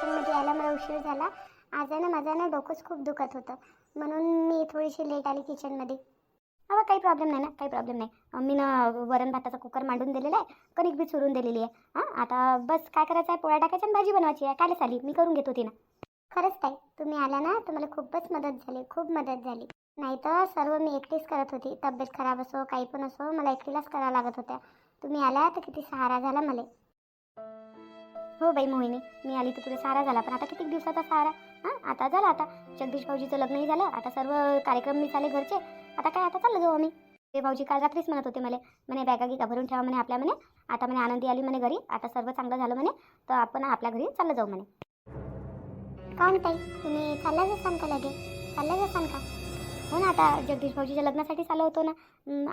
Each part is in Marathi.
किचनमध्ये यायला मला उशीर झाला. आज आहे ना माझं ना डोकंच खूप दुखत होतं. म्हणून मी थोडीशी लेट आली किचनमध्ये अहो काही प्रॉब्लेम नाही ना काही प्रॉब्लेम नाही. मी ना वरण भाताचा कुकर मांडून दिलेला आहे. कणिक बी चुरून दिलेली आहे. हां आता बस काय करायचं आहे? पोळ्या टाकायच्या आणि भाजी बनवायची आहे. कालच आली. मी करून घेत होती ना खरंच ताई तुम्ही आला ना तर मला खूपच मदत झाली खूप मदत झाली. नाही तर सर्व मी एकटीच करत होती. तब्येत खराब असो काही पण असो मला एकटीलाच करावं लागत होत्या. तुम्ही आल्या तर किती सहारा झाला मला. हो बाई मोहिनी मी आली तर तुला सारा झाला पण आता किती दिवसाचा सारा? हां आता झाला आता. जगदीश भाऊजीचं लग्नही झालं आता सर्व कार्यक्रम मी झाले घरचे. आता काय आता चाललं जाऊ आम्ही. ते भाऊजी काल रात्रीच म्हणत होते मला म्हणे बॅगा गिगा भरून ठेवा म्हणे आपल्या म्हणे. आता म्हणे आनंदी आली म्हणे घरी आता सर्व चांगलं झालं म्हणे तर आपण आपल्या घरी चाललं जाऊ म्हणे. काऊन ताई? तुम्ही चालला जासान का लगे? चालला जासान का? हो ना आता जगदीश भाऊजीच्या लग्नासाठी चालू होतो ना.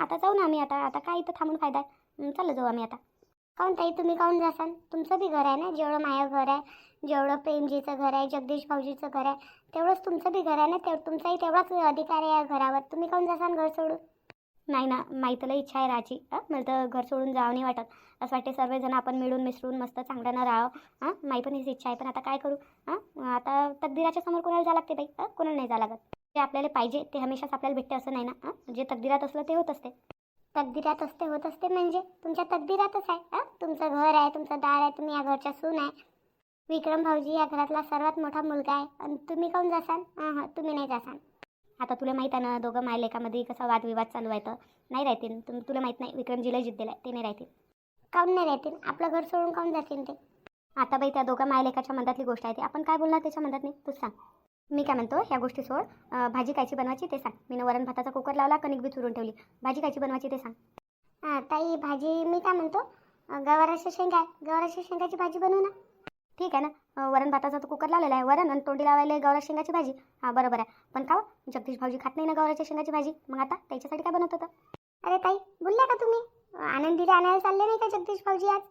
आता जाऊ ना आम्ही आता आता काय इथं थांबून फायदा आहे? चाललं जाऊ आम्ही आता. काऊन ताई तुम्ही काऊन जासान? तुमचं बी घर आहे ना? जेवढं माया घर आहे जेवढं प्रेमजीचं घर आहे जगदीश भाऊजीचं घर आहे तेवढंच तुमचं बी घर आहे ना? तेव तुमचाही तेवढाच अधिकार आहे या घरावर. तुम्ही काऊन जासान घर सोडून? नाही ना माहीतला इच्छा आहे राहायची हां? मला तर घर सोडून जावं नाही वाटत. असं वाटते सर्वजण आपण मिळून मिसळून मस्त चांगल्यानं राहावं. हां? माही पण हीच इच्छा आहे पण आता काय करू? हां? आता तकदिराच्या समोर कोणाला जा लागते बाई? हां? कोणाला नाही जा लागत. जे आपल्याला पाहिजे ते हमेशाच आपल्याला भेटते असं नाही ना? हां? जे तकदिरात असलं ते होत असते. तकदिरात असते होत असते म्हणजे? तुमच्या तकदिरातच आहे तुमचं घर आहे तुमचं दार आहे तुम्ही या घरच्या सून आहे. विक्रम भाऊजी या घरातला सर्वात मोठा मुलगा आहे. आणि तुम्ही काऊन जासान? हां हां तुम्ही नाही जासान. आता तुला माहीत आहे ना दोघं मायलेकामध्ये कसा वादविवाद चालू आहे तर? नाही राहतील. तुम तुला माहीत नाही विक्रमजीला जिद्द आहे ते नाही राहतील. काऊन नाही राहतील? आपलं घर सोडून काऊन जातील ते? आता बाई त्या दोघं मायलेकाच्या मधातली गोष्ट आहे ती. आपण काय बोलणार त्याच्या मधात नाही तू सांग. मी काय म्हणतो ह्या गोष्टी सोड. भाजी कायची बनवायची ते सांग. मी वरण भाताचा कुकर लावला कणिक बी चुरून ठेवली. भाजी कायची बनवायची ते सांग. हां ताई भाजी मी काय म्हणतो गवाराच्या शेंगा आहे. गवाराच्या शेंगाची भाजी बनवू ना. ठीक आहे ना. वरण भाताचा तो कुकर लावलेला आहे. वरण आणि तोंडी लावायला गवारा शेंगाची भाजी. हां बरोबर आहे. पण का हो? जगदीश भाऊजी खात नाही ना गवाराच्या शेंगाची भाजी. मग आता त्याच्यासाठी काय बनवत होतं? अरे ताई बोलल्या का तुम्ही? आनंदीला आणायला चालले नाही का जगदीश भाऊजी आज?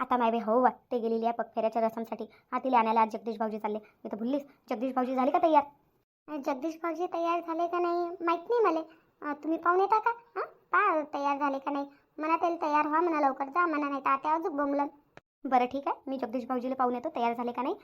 आता माय बे हो वा ते गेलेली आहे पगफेऱ्याच्या रसमसाठी हा तिला आणायला आज जगदीश भाऊजी चालले. मी तर भुललीस जगदीश भाऊजी झाले का तयार? जगदीश भाऊजी तयार झाले का नाही माहीत नाही मला. तुम्ही पाहून येता का? हां? पा तयार झाले का नाही. म्हणा त्याला तयार व्हा म्हणा लवकर जा म्हणा नाही तर आता अजून बोंबलं बरं ठीक आहे. मी जगदीश भाऊजीला पाहून येतो तयार झाले का नाही.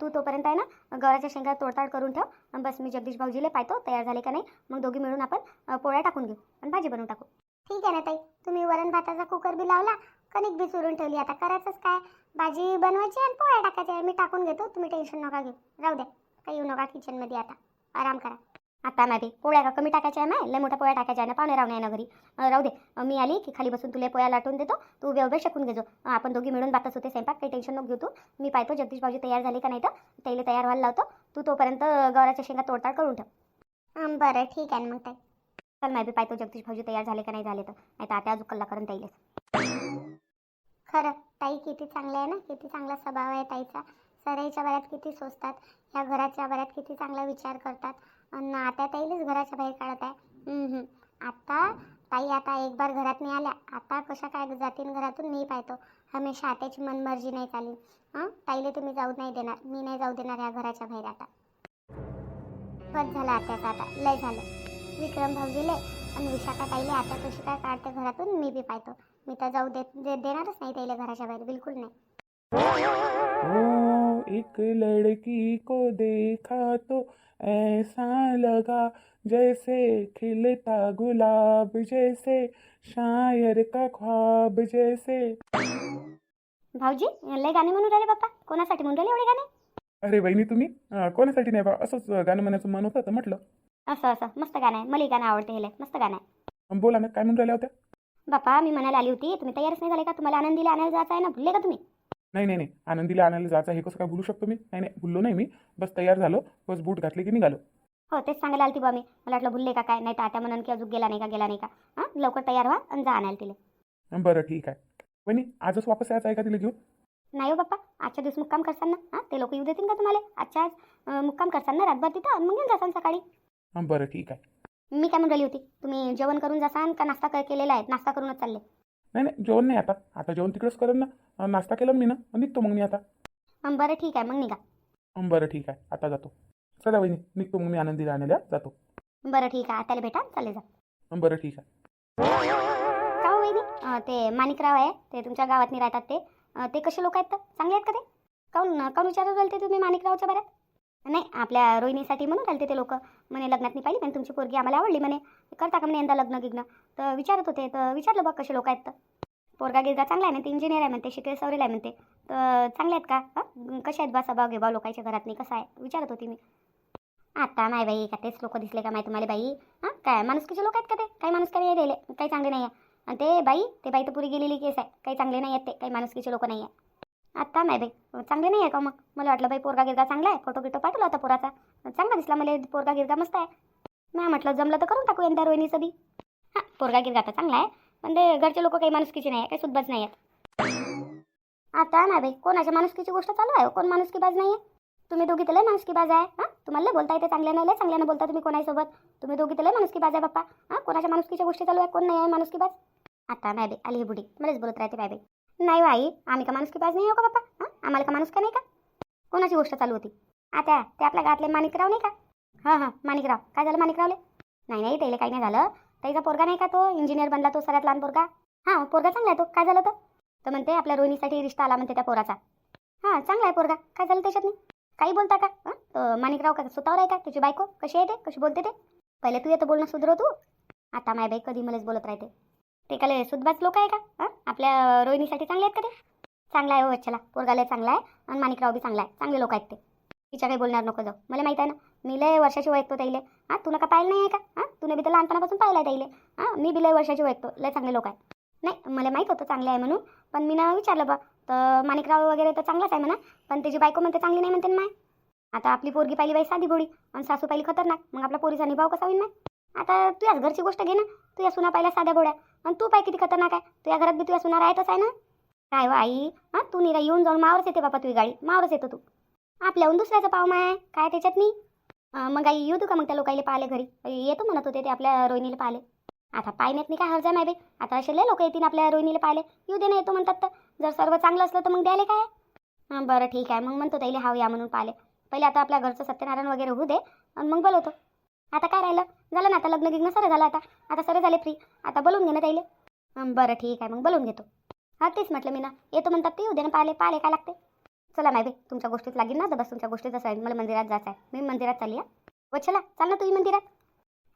तू तोपर्यंत आहे ना गव्हाच्या शेंगा तोडताड करून ठेव. बस मी जगदीश भाऊजीला पाहतो तयार झाले का नाही. मग दोघी मिळून आपण पोळ्या टाकून घेऊ. आणि भाजी बनवून टाकू. ठीक आहे ना ताई. तुम्ही वरण भाताचा कुकर बी लावला कणिक बी चुरून ठेवली. आता करायचंच काय? भाजी बनवायची आणि पोळ्या टाकायच्या. मी टाकून घेतो. तुम्ही टेन्शन नका घेऊ. राहू द्या. काही येऊ नका किचनमध्ये आता. आराम करा. आता नाही पोळ्या का कमी टाकायच्या आहे ना लय मोठ्या पोळ्या टाकायच्या ना? पाहुणे रावणे ना घरी. राहू दे. मी आली की खाली बसून तुला पोळ्या लाटून देतो. तू उभे उभे शकून घेजो. आपण दोघी मिळून बातच होते स्वयंपाक. काही टेन्शन नको घेऊ तू. मी पाहतो जगदीश भाऊजी तयार झाले का नाही तर. त्याला तयार व्हायला लावतो. तू तोपर्यंत गवराच्या शेंगा तोडताड करून ठेव. बरं. ठीक आहे मग ताई. चल मी बी पाहतो जगदीश भाऊजी तयार झाले का नाही झाले तर. नाही तर आता अजून कल्ला करून ताईलेच खरं ताई किती चांगले आहे ना? किती चांगला स्वभाव आहे ताईचा. सराईच्या बऱ्यात किती सोचतात ह्या घराच्या बऱ्यात किती चांगला विचार करतात. आणि आता ताईलाच घराच्या बाहेर काढत आहे. आता ताई आता एक बार घरात नाही आल्या. आता कशा काय जातीन घरातून मी पाहतो. हमेशा आत्याची मनमर्जी नाही चालली हां ताईला तुम्ही जाऊ नाही देणार. मी नाही जाऊ देणार या घराच्या बाहेर आता. बस झालं आत्याचं आता. लय झालं. विक्रम भाऊजीले आणि विशाखा ताईले आता कशी काय काढते घरातून मी बी पाहतो. मी तर जाऊ देत दे, देणारच नाही ताईला घराच्या बाहेर बिलकुल नाही. ओ एक लड़की को देखा तो ऐसा लगा जैसे खिलता गुलाब जैसे शायर का ख्वाब जैसे। भाऊजी लय गाणे म्हणून राहिले बाप्पा. कोणासाठी म्हणून राहिले एवढे गाणे? अरे वहिनी तुम्ही? अं, कोणासाठी नाही बा असंच गाणं म्हणायचं मन होतं तर म्हटलं. असं असं. मस्त गाणं आहे. मला गाणं आवडते हे मस्त गाणं आहे. बोला ना काय म्हणून राहिल्या होत्या? बाप्पा मी म्हणायला आली होती तुम्ही तयारच नाही झाले का? तुम्हाला आनंदीला आणायला जायचं आहे ना? भुलले का तुम्ही? नाही नाही नाही. आनंदीला आणायला जायचं हे कसं काय भुलू शकतो मी? नाही नाही. भुललो नाही मी. बस तयार झालो. बस बूट घातले की निघालो. हो तेच सांगायला आलती बा मी. मला वाटलं भुलले का काय? नाही तर आता म्हणून की अजून गेला नाही का? गेला नाही का? हां? लवकर तयार व्हा आणि जा आणायला तिला. बरं ठीक आहे. वहिनी आजच वापस यायचं आहे का तिला घेऊन? नाही हो बाप्पा. आजच्या दिवस मुक्काम करसान ना हां? ते लोक येऊ देतील का तुम्हाला? आजच्या आज अं, मुक्काम करसान ना रातभर तिथं? आणि मग येऊन जासान सकाळी. बरं ठीक आहे. मी काय म्हणून होती? तुम्ही जेवण करून जासान का नाश्ता क- केलेला आहे? नाश्ता करूनच चालले. नाही नाही जेवण नाही आता. आता जेवण तिकडंच करेन ना. नाश्ता केला मी ना. निघतो मग मी आता. बरं ठीक आहे. मग निघा. अं, बरं ठीक आहे. आता जातो. चला वहिनी निघतो मग मी आनंदीला आणायला. जातो. बरं ठीक आहे. त्याला भेटा. चालले जा. अं, बरं ठीक आहे. का हो वहिनी? अं, ते माणिकराव आहे. ते तुमच्या गावात नाही राहतात ते. अं, ते कसे लोक आहेत तर? चांगले आहेत का ते? काऊन काऊन विचारत राहिले तुम्ही माणिकरावच्या बऱ्यात? नाही आपल्या रोहिणीसाठी म्हणून राहिले ते लोक. म्हणे लग्नात नाही पाहिली म्हणे तुमची पोरगी आम्हाला आवडली म्हणे. करता का म्हणे यंदा लग्न गिग्न? तर विचारत होते तर विचारलं बघ कसे लोक आहेत तर. पोरगा गिरगा चांगला आहे म्हणते इंजिनियर आहे म्हणते शिकेल सवरेल आहे म्हणते तर चांगले आहेत का? हां? कसे आहेत बा सभाव घेभाव लोकांच्या घरात नाही कसं आहे. विचारत होती मी. आता नाही बाई का तेच लोक दिसले का माहिती तुम्हाला बाई? हां? काय माणुसकीचे लोक आहेत का ते? काही माणूस नाही दिले काही चांगले नाही आहे. आणि ते बाई ते बाई तर पुरी गेलेली केस आहे. काही चांगले नाही आहेत ते काही माणुसकीचे लोक नाही आहे. आत्ता नाही बाई. चांगले नाही आहे का मग? मला वाटलं बाई पोरगा गिरगा चांगला आहे. फोटो बिटो पाठवला होता पोराचा. चांगला दिसला मला. पोरगा गिरगा मस्त आहे. मी म्हटलं जमलं तर करून टाकू यंदा रोहिणीचं बी. हां पोरगा गिरगा तर चांगला आहे. पण ते घरचे लोक काही माणुसकीचे नाही आहे काही सुद्धाच नाही आहेत. आता ना बाई. कोणाच्या माणुसकीची गोष्ट चालू आहे? कोण माणुसकी बाज नाही आहे तुम्ही दोघी तर लय माणुसकी बाज आहे. हां तुम्हाला लय बोलता येते. चांगल्यानं लय चांगल्यानं बोलता तुम्ही कोणासोबत. तुम्ही दोघी तर लय माणुसकी बाज आहे बाप्पा. हां कोणाच्या माणुसकीच्या गोष्टी चालू आहे कोण नाही आहे माणुसकी बाज आता नाही बाई आली ही बुडी मलाच बोलत राहते बाय बाई. नाही हो आई आम्ही का माणुसकी पाहिजे नाही हो का बाप्पा? आम्हाला का माणूस का नाही का? कोणाची गोष्ट चालू होती? आता ते आपल्या गावातले माणिकराव नाही का? हां हां माणिकराव. काय झालं माणिकरावले? नाही नाही त्याला काही नाही झालं. त्याचा पोरगा नाही का तो? इंजिनियर बनला तो सगळ्यात लहान पोरगा. हां पोरगा चांगला आहे तो. काय झालं तो? तर म्हणते आपल्या रोहिणीसाठी रिश्ता आला म्हणते त्या पोराचा. हां चांगला आहे पोरगा. काय झालं त्याच्यात नाही? काही बोलता का? हं? माणिकराव का स्वतःवर आहे का? तुझी बायको कशी आहे ते? कशी बोलते ते? पहिले तू येतं बोलणं सुधरव तू. आता माय बाई कधी मलाच बोलत राहते. ते काले सुदबाज लोक आहे का? हां? आपल्या रोहिणीसाठी चांगले आहेत का ते? चांगला आहे हो वच्छला. पोरगाला चांगला आहे आणि माणिकराव बी चांगला आहे. चांगले लोक आहेत ते. तिच्या काही बोलणार नको जाऊ. मला माहीत आहे ना मी लय वर्षाची ओळखतो त्याईले. हां? तुला का पाहिलं नाही आहे का? हां? तुला बी तर लहानपणापासून पाहिलं आहे त्याईले. हां? मी बी लय वर्षाची ओळखतो. लय चांगले लोक आहेत. नाही मला माहीत होतं चांगले आहे म्हणून पण मी ना विचारलं बा. तर माणिकराव वगैरे तर चांगलाच आहे म्हणा पण त्याची बायको म्हणते चांगली नाही म्हणते ना माय. आता आपली पोरगी पाहिली बाई साधी गोडी आणि सासू पाहिली खतरनाक. मग आपल्या पोरीचा निभाव कसा होईल ना आता तू याच घरची गोष्ट घे ना. तू या सुना पाहिल्या साध्या भोळ्या आणि तू पाय किती खतरनाक आहे. तुझ्या घरात बी तुझ्या सुना राहतच आहे ना. काय व आई? हां तू निरा येऊन जाऊन मावरच येते बापा तुझी गाडी. मावरच येतो तू. आपल्याहून दुसऱ्याचं पाव माय. काय त्याच्यात नाही मग आई येऊ तू का मग त्या लोकाईले पाहिले घरी? येतो म्हणत होते ते आपल्या रोहिणीला पाहिले आता पाहिण्यात नाही काय हरजा नाही बाई. आता असे लय लोक येतील आपल्या रोहिणीला पाहिले येऊ दे ना येतो म्हणतात तर. जर सर्व चांगलं असलं तर मग द्यायला काय? हां बरं ठीक आहे. मग म्हणतो त्याला हाव या म्हणून पाहिले पहिले आता आपल्या घरचं सत्यनारायण वगैरे होऊ दे. आणि मग बोलवतो. आता काय राहिलं? झालं ना आता लग्न गिग्न सर झालं आता. आता सर झाले फ्री आता बोलून घे ना बरं ठीक आहे मग बोलून घेतो. हा तेच म्हटलं मी ना येतो म्हणतात ते येऊ दे ना पाहिले पाहिले काय लागते? चला नाही तुमच्या गोष्टीत लागेल ना तर बस तुमच्या गोष्टीत असं आहे. मला मंदिरात जायचं आहे. मी मंदिरात चालली आहे व हो, चला. चाल ना तुम्ही मंदिरात.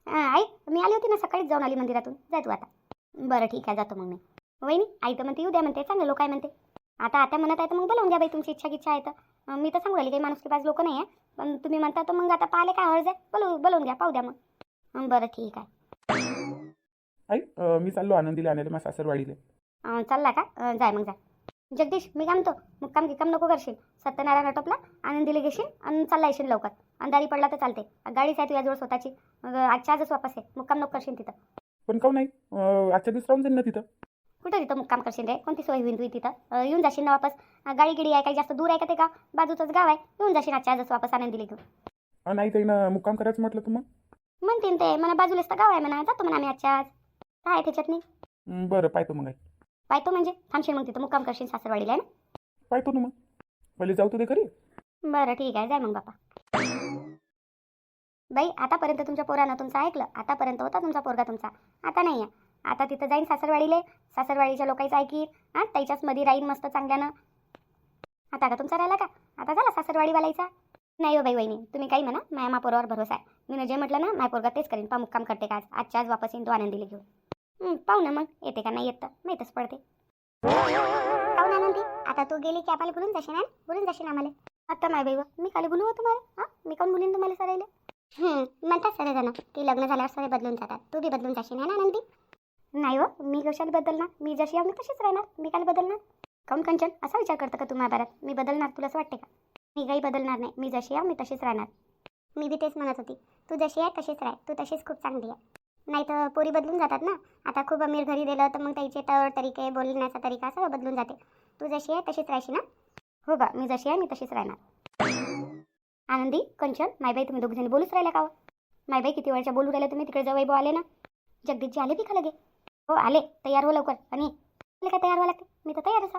आई मी आली होती ना सकाळीच जाऊन आली मंदिरातून. जाय तू आता. बरं ठीक आहे जातो मग मी. वहिनी आई तर म्हणते येऊ द्या म्हणते. चांगले लोक आहे म्हणते. आता आता म्हणत आहे तर मग बोलवून घ्या बाई तुमची इच्छा इच्छा आहे तर. मी तर सांगू राहिली काही माणूस पाच लोक नाही आहे पण तुम्ही म्हणता तर मग आता पाहिले काय हळज आहे? बोलू बोलवून घ्या पाहू द्या मग. बरं ठीक आहे. आई अं, मी चाललो आनंदीला आणायला माझ्या सासरवाडीला. अं, चालला का? जाय मग जाय. जगदीश मी काय म्हणतो मुक्काम गिक्काम नको करशील. सत्यनारायण आटोपला आनंदीला घेशील आणि चालला येशील लवकर. अंधारी पडला तर चालते. गाडीच आहे तुझ्याजवळ स्वतःची. मग आजच्या आजच वापस आहे मुक्काम नको करशील तिथं. पण काहून नाही? अं, आजच्या दिवस राहून जाईन ना तिथं. कुठं तिथं मुक्काम करशील रे? कोणती सोय होईल तुझी तिथं? येऊन जाशील ना वापस? गाडी गिडी आहे काही जास्त दूर आहे का ते गाव बाजूचंच गाव आहे. येऊन जाशील आजच्या आजच वापस आनंदीला घेऊन. अं, नाही ताईनं मुक्काम करायचं म्हटलं तर मग? म्हणतीन ते मला बाजूलाच तर गाव आहे म्हणा. जातो म्हणा आम्ही आजच्या आज. काय आहे त्याच्यात नाही बरं पाहतो मग पाहतो म्हणजे? थांबशील मग तिथं मुक्काम करशील सासरवाडीला आहे ना? पाहतो ना मग. पहिले जाऊ तू ते घरी. बरं ठीक आहे. जाय मग बापा. बाई आतापर्यंत तुमच्या पोरानं तुमचं ऐकलं. आतापर्यंत होता तुमचा पोरगा तुमचा. आता नाही आहे. आता तिथं जाईन सासरवाडीले. सासरवाडीच्या लोकांचं ऐकी हां त्याच्याच मध्ये राहीन मस्त चांगल्यानं. आता का तुमचा राहिला का? आता झाला सासरवाडीवालायचा? नाही हो बाई वहिनी तुम्ही काही म्हणा माया मापोरावर भरोसा आहे. मी जे म्हटलं ना माय पोरगा तेच करीन. पा मुक्काम करते का आज? आजच्या आज वापस येईन तो आनंदीला घेऊन. पाहू ना मग. येते का नाही येत माहीतच पडते. पाहून आनंदी. आता तू गेली की आपल्याला बोलून जाशील ना बोलून जाशील आम्हाला. आता माय बाई मी काल बोलू हो तुम्हाला? हां? मी कोण बोलीन तुम्हाला सरायला? म्हणतात सरे जण की लग्न झाल्यावर सरे बदलून जातात. तू बी बदलून जाशील ना आनंदी? नाही हो मी कशाला बदलणार? मी जशी आहे मी तशीच राहणार. मी काल बदलणार? काऊन कंचन? असा विचार करतं का तू महाभारत? मी बदलणार तुला असं वाटते का? मी काही बदलणार नाही. मी जशी आहे मी तशीच राहणार. मी बी तेच म्हणत होती. तू जशी आहे तशीच राह. तू तशीच खूप चांगली आहे. नाही तर पोरी बदलून जातात ना? आता खूप अमीर घरी दिलं तर मग त्याचे तर तरीके बोलण्याचा तरीका सगळं बदलून जाते. तू जशी आहे तशीच राहशी ना? हो बा मी जशी आहे मी तशीच राहणार. आनंदी कंचन मायबाई तुम्ही दोघजण बोलूच राहिल्या का हो? मायबाई किती वेळच्या बोलू राहिल्या तुम्ही? तिकडे जवळ आले ना? जगदीशजी आले बी का लगे? हो आले. तयार हो लवकर. आणि काय तयार व्हावं लागते? मी तर तयारच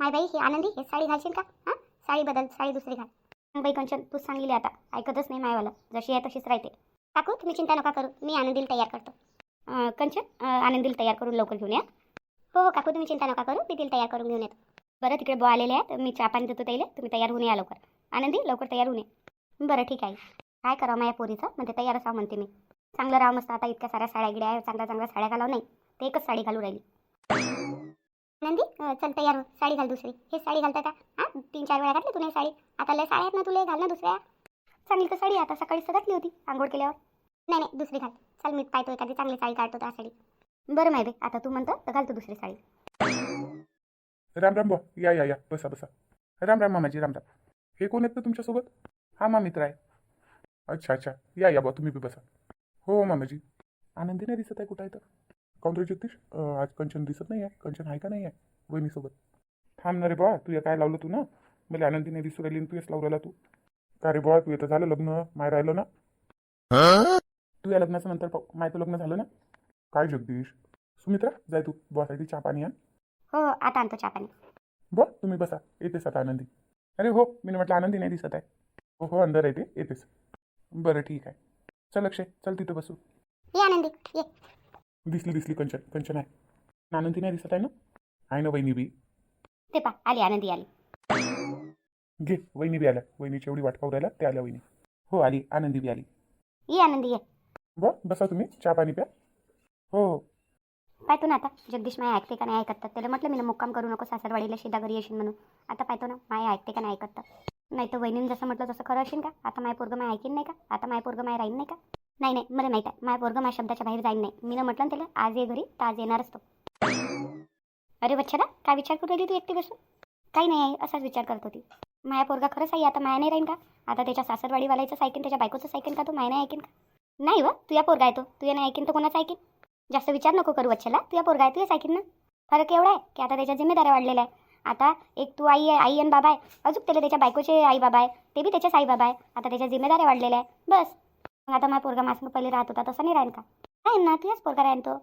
माय बाई हे आनंदी? हे साडी घालशील का? हां? साडी बदल साडी दुसरी घाल. मग बाई कंचन तूच सांगितली आता. ऐकतच नाही मायवाला. जशी आहे तशीच राहते. काकू तुम्ही चिंता नका करू. मी आनंदीला तयार करतो. अं, कंचन आनंदील आनंदीला तयार करून लवकर घेऊन या. हो हो काकू तुम्ही चिंता नका करू. मी तिला तयार करून घेऊन येतो. बरं तिकडे बो आलेले आहेत. मी चहा पाणी देतो त्याला. तुम्ही तयार होऊन या लवकर. आनंदी लवकर तयार होऊन ये. बरं ठीक आहे. काय करावं माझ्या पोरीचं? म्हणजे तयारच आहो म्हणते मी. चांगलं राव मस्त आता इतक्या साऱ्या साड्या गिड्या आहे चांगल्या चांगल्या साड्या घालाव नाही ते एकच साडी घालू राहिली. नंदी चल तयार हो साडी घाल दुसरी. हे साडी घालता का? हां? तीन चार वेळा घातली तुला साडी. आता लय साड्या आहेत ना तुला घाल ना दुसऱ्या. चांगली तर साडी आता सकाळी तर घातली होती आंघोळ केल्यावर. नाही नाही दुसरी घाल. चल मी पाहतो एखादी चांगली साडी काढतो त्या साडी. बरं माहिती आता तू म्हणतो तर घालतो दुसरी साडी. राम राम या या या बसा बसा. राम राम मामाजी राम राम. हे कोण आहेत ना तुमच्यासोबत? हा मा मित्र आहे. अच्छा अच्छा या या बा तुम्ही बी बसा. हो मामाजी. आनंदी नाही दिसत आहे कुठं आहे तर. काउन रे जगदीश अं, आज कंचन दिसत नाही आहे कंचन आहे का नाही आहे वहिनीसोबत. थांब ना रे बा तू या काय लावलं तू ना? मला आनंदी नाही दिसू राहिली आणि तू येस लावू राहिला तू. का रे बा तू येतं झालं लग्न? माय राहिलं ना? तू या लग्नाचं नंतर पाहू. माय तर लग्न झालं ना? काय जगदीश? सुमित्रा जाय तू. बॉसाठी चहा पाणी आण. हो आता आणतो चहा पाणी. बरं तुम्ही बसा. येतेस आता आनंदी. अरे हो मी म्हटलं आनंदी नाही दिसत आहे. हो हो अंदर येते येतेस. बरं ठीक आहे. चल अक्षय चल तिथं बसू. ये आनंदी ये. दिसली दिसली कंचन कंचन आहे. आनंदी नाही दिसत आहे ना? आहे ना वहिनी बी. ते पा आली आनंदी आली. घे वहिनी बी आल्या. वहिनीची एवढी वाट पाहू राहिल्या त्या आल्या वहिनी. हो आली आनंदी बी आली. ये आनंदी ये. बरं बसा तुम्ही चहा पाणी प्या. हो हो. पाहतो ना आता जगदीश माय ऐकते का नाही ऐकत? तर त्याला म्हटलं मी ना मुक्काम करू नको सासरवाडीला शिदा घरी येशील म्हणून. आता पाहतो ना माय ऐकते का नाही ऐकत? तर नाही तर वहिनीनं जसं म्हटलं तसं खरं असेल का? आता माय पोरगं माय ऐकीन नाही का? आता माय पोरगं माय राहीन नाही का? नाही नाही मला माहीत आहे. माय पोरगं माय शब्दाच्या बाहेर जाईन नाही. मी म्हटलं ना त्याला आज ये घरी तर आज येणारच तो. अरे वच्छदा काय विचार करू राहिली तू एकटी बसून? काही नाही आहे असाच विचार करत होती. माया पोरगा खरंच आहे आता माया नाही राहीन का? आता त्याच्या सासरवाडीवाल्याचंच ऐकीन त्याच्या बायकोचंच ऐकीन का तो? माय नाही ऐकीन का? नाही व तुझ्या पोरगा आहे तो. तुझ्या नाही ऐकीन तर कोणाच ऐकीन? जास्त विचार नको करू वच्छला तुया पोरगा आहे तुझ्याच ऐकीन ना? फरक एवढा आहे की आता त्याच्या जिम्मेदाऱ्या वाढलेल्या आहे आता एक तू आई आहे आई आणि बाबा आहे. अजून त्याला त्याच्या बायकोचे आई बाबा आहे. ते बी त्याच्याच आई बाबा आहे. आता त्याच्या जिम्मेदाऱ्या वाढलेल्या आहे बस. मग आता माझा पोरगा माझं पहिले राहत होता तसं नाही राहीन का? नाही ना तुझ्याच पोरगा राहीन तो.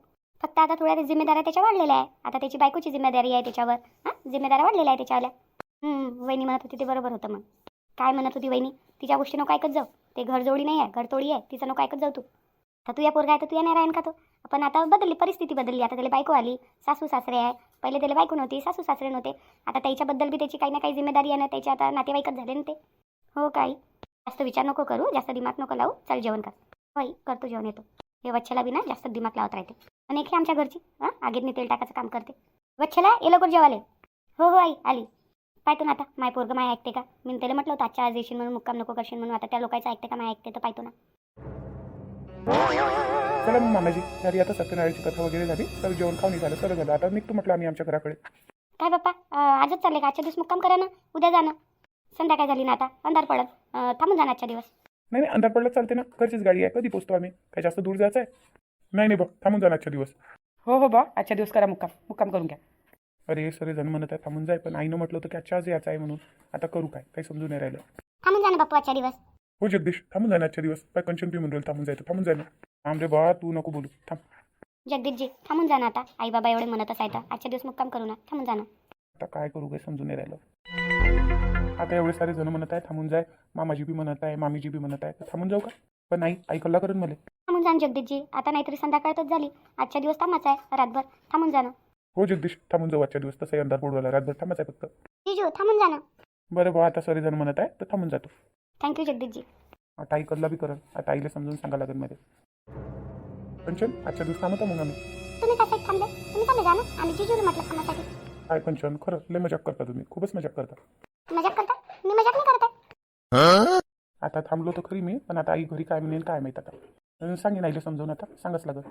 फक्त आता थोड्या जिम्मेदाऱ्या त्याच्या वाढलेल्या आहे आता त्याची बायकोची जिम्मेदारी आहे त्याच्यावर. हां? जिम्मेदाऱ्या वाढलेल्या आहे त्याच्यावाल्या. वहिनी म्हणत होती ते बरोबर होतं मग काय म्हणत होती वहिनी? तिच्या गोष्टी नको ऐकत जाऊ. ते घरजोडी नाही आहे घरतोडी आहे. तिचं नको ऐकत जाऊ तू. तर तुझ्या पोरगा आहे तर तुझ्या नाही राहीन का तो? पण आता बदलली परिस्थिती बदलली. आता त्याला बायको आली सासू सासरे आहे. पहिले त्याला बायको नव्हती सासू सासरे नव्हते. आता त्याच्याबद्दल बी त्याची काही ना काही जिम्मेदारी आहे ना त्याची आता नातेवाईकच झाले ना ते. हो काय? जास्त विचार नको करू जास्त दिमाग नको लावू. चल जेवण कर. होय करतो जेवण येतो. हे वच्छला बी ना जास्त दिमाग लावत राहते. आणि एक आमच्या घरची हां? आगीतनी तेल टाकायचं काम करते. वच्छला ये लवकर जेवाले हो हो आई आली. पाहतो ना आता माय पोरगं माय ऐकते का? मी त्याला म्हटलं होतं आजच्या आज येशील म्हणून मुक्काम नको करशील म्हणून. आता त्या लोकांचं ऐकते का माय ऐकते तर पाहतो ना. चला मग मामाजी झाली आता सत्यनारायणची कथा वगैरे झाली तर जेवण खाऊन झालं सर्व झालं. आता निघतो म्हटलं आम्ही आमच्या घराकडे. काय बाप्पा? आजच चालले का? आजच्या दिवस मुक्काम करा ना. उद्या जाणं संध्याकाळ झाली ना आता. अंधार पडत थांबून जाणं आजच्या दिवस. नाही नाही अंधार पडलं चालते ना. घरचीच गाडी आहे. कधी पोचतो आम्ही? काय जास्त दूर जायचं आहे नाही नाही बा थांबून जा ना आजच्या दिवस. हो हो बा. आजच्या दिवस करा मुक्काम. मुक्काम करून घ्या. अरे सरे जण म्हणत आहे थांबून जाय पण आईनं म्हटलं होतं की आजच्या आज यायचं आहे म्हणून. आता करू काय? काही समजून नाही राहिलं. थांबून जाणं बाप्पू आजच्या दिवस. हो जगदीश थांबून जाय ना आजच्या दिवस काय कंचन पी म्हणून थांबून जायचं थांबून जाय ना थांब रे बा तू नको बोलू. थांब जगदीशजी थांबून जाणं आता. आई बाबा एवढे आहे तर आजच्या दिवस मुक्काम करू ना. थांबून जाणं आता काय करू काही समजून नाही राहिलं. आता एवढे सारे जण म्हणत आहे थांबून जाय. मामाजी बी म्हणत आहे मामीजी बी म्हणत आहे तर थांबून जाऊ का? पण नाही आई कल्ला करून मला थांबून जाणं जगदीशजी. आता नाहीतरी संध्याकाळच झाली. आजच्या दिवस थांबायचं आहे रातभर. थांबून जाणं हो जगदीश. थांबून जाऊ आजच्या दिवस. तसंही अंधार पडू राहिला रातभर थांबायचं आहे फक्त. जिजू थांबून जाणं बरं बा आता सरे जण म्हणत आहे तर थांबून जातो थँक्यू जगदीशजी आता आई कल्ला बी करल. आता आईला समजून सांगा लागेल मध्ये. कंचन आजच्या दिवस थांबता मग आम्ही. तुम्ही कशासाठी थांबले? तुम्ही थांबले जा ना आम्ही जिजूला म्हटलं थांबासाठी. काय कंचन खरं लय मजाक करता तुम्ही. खूपच मजाक करता. मजाक करता? मी मजाक नाही करत आहे. आता थांबलो तर खरी मी पण आता आई घरी काय म्हणेल काय माहीत आता. अं, सांगेन आईला समजावून आता. सांगच लागत